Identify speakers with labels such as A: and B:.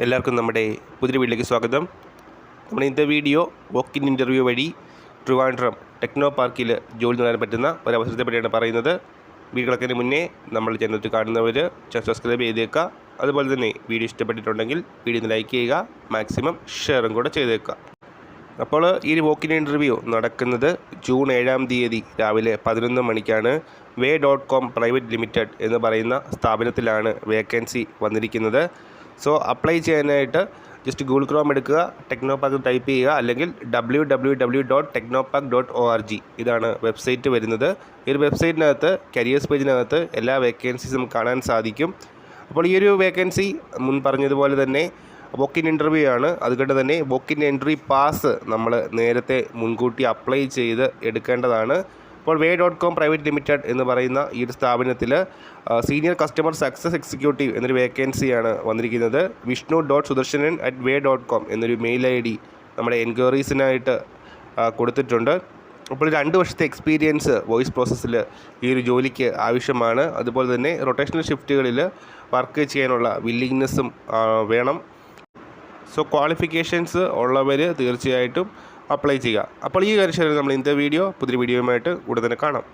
A: എല്ലാവർക്കും നമ്മുടെ പുതിയ വീട്ടിലേക്ക് സ്വാഗതം. നമ്മൾ ഇന്നത്തെ വീഡിയോ വോക്ക് ഇൻ ഇന്റർവ്യൂ വഴി ട്രിവാൻഡ്രം ടെക്നോ പാർക്കിൽ ജോലി നേടാൻ പറ്റുന്ന ഒരു അവസരത്തെ പറ്റിയാണ് പറയുന്നത്. വീടുകളൊക്കെ മുന്നേ നമ്മൾ ചാനൽ കാണുന്നവർ ചാനൽ സബ്സ്ക്രൈബ് ചെയ്തേക്കുക അതുപോലെ തന്നെ വീഡിയോ ഇഷ്ടപ്പെട്ടിട്ടുണ്ടെങ്കിൽ വീഡിയോ ലൈക്ക് ചെയ്യുക മാക്സിമം ഷെയറും കൂടെ ചെയ്തേക്കുക അപ്പോൾ ഈ ഒരു വോക്കിൻ ഇന്റർവ്യൂ നടക്കുന്നത് ജൂൺ ഏഴാം തീയതി രാവിലെ പതിനൊന്ന് മണിക്കാണ്. Way dot com private limited എന്ന് പറയുന്ന സ്ഥാപനത്തിലാണ് വേക്കൻസി വന്നിരിക്കുന്നത്. സോ അപ്ലൈ ചെയ്യാനായിട്ട് ജസ്റ്റ് ഗൂഗിൾ ക്രോം എടുക്കുക ടെക്നോ പാക്ക് ടൈപ്പ് ചെയ്യുക അല്ലെങ്കിൽ W W W dot Technopark dot O R G ഇതാണ് വെബ്സൈറ്റ് വരുന്നത്. ഈ ഒരു വെബ്സൈറ്റിനകത്ത് കരിയേഴ്സ് പേജിനകത്ത് എല്ലാ വേക്കൻസീസും കാണാൻ സാധിക്കും. അപ്പോൾ ഈ ഒരു വേക്കൻസി മുൻ പറഞ്ഞതുപോലെ തന്നെ വോക്കിൻ ഇന്റർവ്യൂ ആണ്. അതുകൊണ്ട് തന്നെ വോക്കിൻ എൻട്രി പാസ് നമ്മൾ നേരത്തെ മുൻകൂട്ടി അപ്ലൈ ചെയ്ത് എടുക്കേണ്ടതാണ്. അപ്പോൾ Way dot com private limited എന്ന് പറയുന്ന ഈ ഒരു സ്ഥാപനത്തിൽ സീനിയർ കസ്റ്റമർ സക്സസ് എക്സിക്യൂട്ടീവ് എന്നൊരു വേക്കൻസിയാണ് വന്നിരിക്കുന്നത്. Vishnu dot Sudarsanan at Way dot com എന്നൊരു മെയിൽ ഐ ഡി നമ്മുടെ എൻക്വയറീസിനായിട്ട് കൊടുത്തിട്ടുണ്ട്. അപ്പോൾ രണ്ട് വർഷത്തെ എക്സ്പീരിയൻസ് വോയിസ് പ്രോസസ്സിൽ ഈ ഒരു ജോലിക്ക് ആവശ്യമാണ്. അതുപോലെ തന്നെ റൊട്ടേഷണൽ ഷിഫ്റ്റുകളിൽ വർക്ക് ചെയ്യാനുള്ള വില്ലിങ്നെസ്സും വേണം. സോ ക്വാളിഫിക്കേഷൻസ് ഉള്ളവർ തീർച്ചയായിട്ടും അപ്ലൈ ചെയ്യുക. അപ്പോൾ ഈ കാര്യം നമ്മൾ ഇന്നത്തെ വീഡിയോ പുതിയ വീഡിയോയുമായിട്ട് ഉടനെ കാണാം.